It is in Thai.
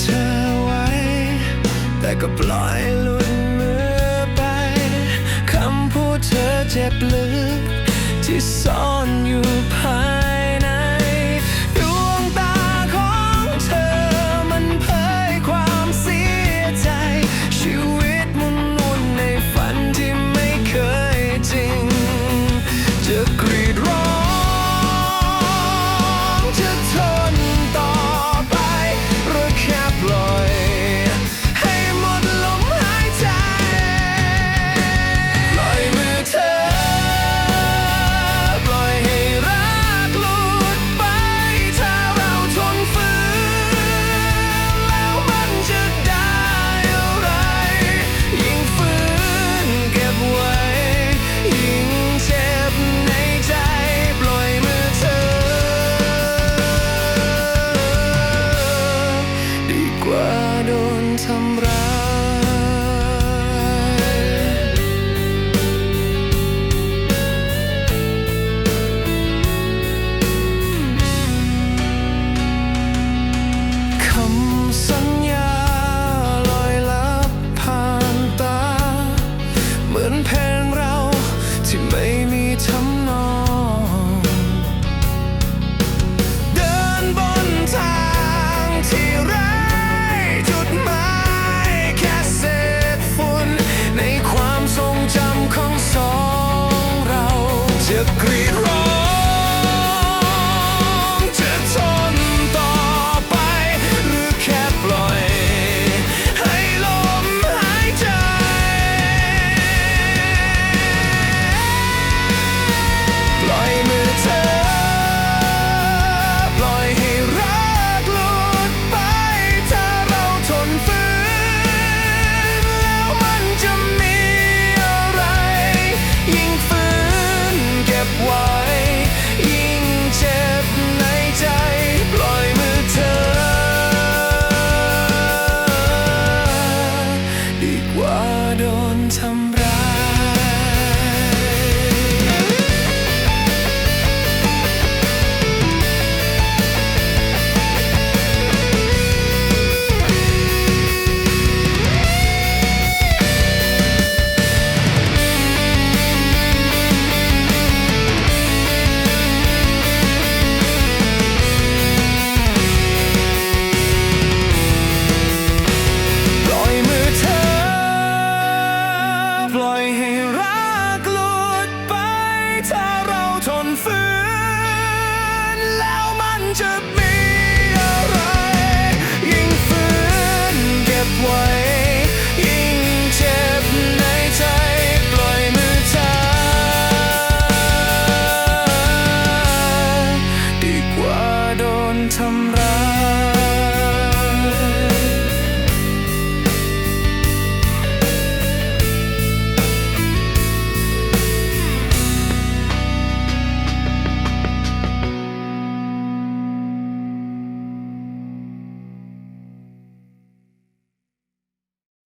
เธอไว้ แต่ก็ปล่อยลุดมือไป คำพูดเธอเจ็บลึก ที่ซ่อนอยู่ Adon Tambra.